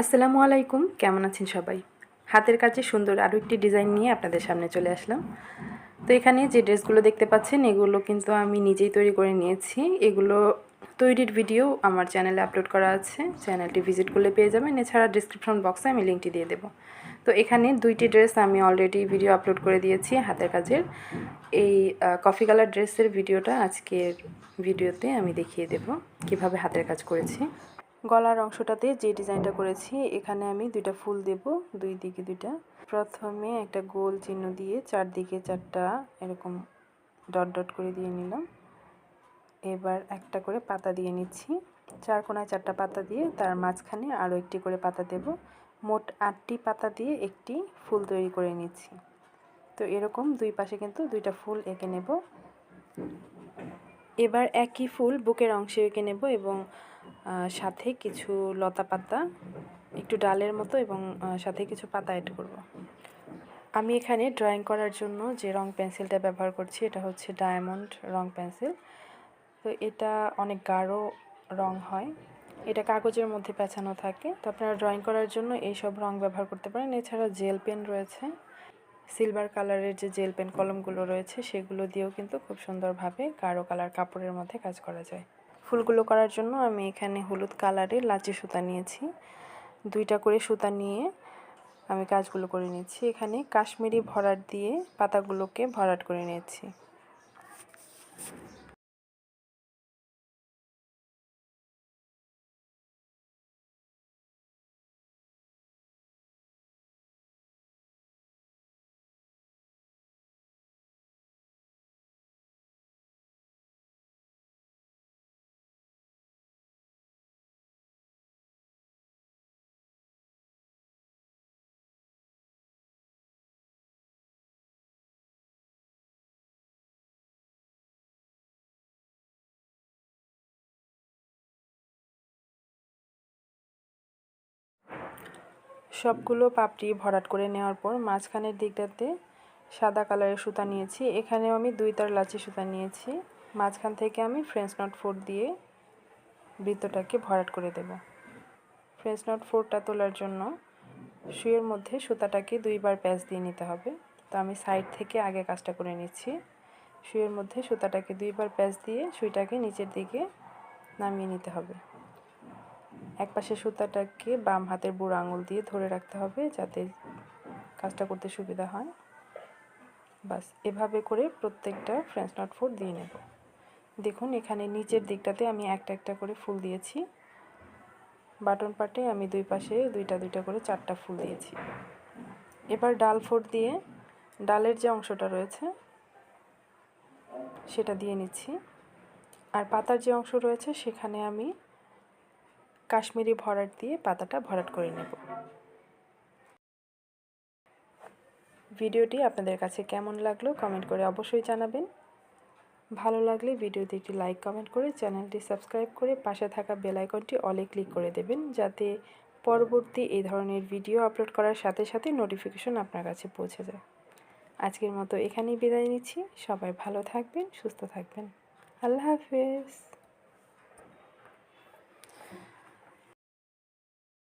আসসালামু আলাইকুম, কেমন আছেন সবাই? হাতের কাছে সুন্দর আরও একটি ডিজাইন নিয়ে আপনাদের সামনে চলে আসলাম। তো এখানে যে ড্রেসগুলো দেখতে পাচ্ছেন, এগুলো কিন্তু আমি নিজেই তৈরি করে নিয়েছি। এগুলো তৈরির ভিডিও আমার চ্যানেলে আপলোড করা আছে। চ্যানেলটি ভিজিট করলে পেয়ে যাবেন। এছাড়া ডিসক্রিপশন বক্সে আমি লিঙ্কটি দিয়ে দেবো। তো এখানে দুইটি ড্রেস আমি অলরেডি ভিডিও আপলোড করে দিয়েছি হাতের কাজের। এই কফি কালার ড্রেসের ভিডিওটা আজকের ভিডিওতে আমি দেখিয়ে দেব, কীভাবে হাতের কাজ করেছি। গলার অংশটাতে যে ডিজাইনটা করেছি, এখানে আমি দুইটা ফুল দেব, দুই দিকে দুইটা। প্রথমে একটা গোল চিহ্ন দিয়ে চারদিকে চারটা এরকম ডট ডট করে দিয়ে নিলাম। এবার একটা করে পাতা দিয়ে নিচ্ছি। চার কোনায় চারটা পাতা দিয়ে তার মাঝখানে আরও একটি করে পাতা দেব। মোট আটটি পাতা দিয়ে একটি ফুল তৈরি করে নিচ্ছি। তো এরকম দুই পাশে কিন্তু দুইটা ফুল এঁকে নেব। এবার একই ফুল বুকের অংশে এঁকে নেব এবং সাথে কিছু লতা পাতা, একটু ডালের মতো এবং সাথে কিছু পাতা অ্যাড করব। আমি এখানে ড্রয়িং করার জন্য যে রং পেন্সিলটা ব্যবহার করছি, এটা হচ্ছে ডায়মন্ড রং পেন্সিল তো এটা অনেক গাঢ় রং হয়। এটা কাগজের মধ্যে পেঁচানো থাকে। তো আপনারা ড্রয়িং করার জন্য এইসব রং ব্যবহার করতে পারেন। এছাড়া জেল পেন রয়েছে। সিলভার কালারের যে জেল পেন কলমগুলো রয়েছে, সেগুলো দিয়েও কিন্তু খুব সুন্দরভাবে গাঢ় কালার কাপড়ের মধ্যে কাজ করা যায়। ফুলগুলো করার জন্য আমি এখানে হলুদ কালারের লাচি সুতা নিয়েছি। দুইটা করে সুতা নিয়ে আমি কাজগুলো করে নিচ্ছি। এখানে কাশ্মীরি ভরাট দিয়ে পাতাগুলোকে ভরাট করে নিয়েছি। সবগুলো পাপড়ি ভরাট করে নেওয়ার পর মাঝখানের দিকটাতে সাদা কালারের সুতা নিয়েছি। এখানেও আমি দুই তার লাচি সুতা নিয়েছি। মাঝখান থেকে আমি ফ্রেঞ্চ নট ফোর দিয়ে বৃত্তটাকে ভরাট করে দেব। ফ্রেঞ্চ নট ফোরটা তোলার জন্য শুয়ের মধ্যে সুতাটাকে দুইবার প্যাচ দিয়ে নিতে হবে। তো আমি সাইড থেকে আগে কাজটা করে নিচ্ছি। শুয়ের মধ্যে সুতাটাকে দুইবার প্যাচ দিয়ে সুইটাকে নিচের দিকে নামিয়ে নিতে হবে। এক পাশে সুতাটাকে বাম হাতের বুড়ো আঙুল দিয়ে ধরে রাখতে হবে যাতে কাজটা করতে সুবিধা হয়। বাস, এভাবে করে প্রত্যেকটা ফ্রেঞ্চ নট ফুল দিয়ে নেব। দেখুন, এখানে নিচের দিকটাতে আমি একটা একটা করে ফুল দিয়েছি। বাটন পাটে আমি দুই পাশে দুইটা দুইটা করে চারটা ফুল দিয়েছি। এবার ডাল ফোর দিয়ে ডালের যে অংশটা রয়েছে, সেটা দিয়ে নিচ্ছি। আর পাতার যে অংশ রয়েছে, সেখানে আমি কাশ্মীরি ভরাট দিয়ে পাতাটা ভরাট করে নেব। ভিডিওটি আপনাদের কাছে কেমন লাগল কমেন্ট করে অবশ্যই জানাবেন। ভালো লাগলে ভিডিওতে একটি লাইক, কমেন্ট করে চ্যানেলটি সাবস্ক্রাইব করে পাশে থাকা বেল আইকনটি অলে ক্লিক করে দেবেন, যাতে পরবর্তী এই ধরনের ভিডিও আপলোড করার সাথে সাথে নোটিফিকেশন আপনার কাছে পৌঁছে যায়। আজকের মতো এখানেই বিদায় নিচ্ছি। সবাই ভালো থাকবেন, সুস্থ থাকবেন। আল্লাহ হাফেজ।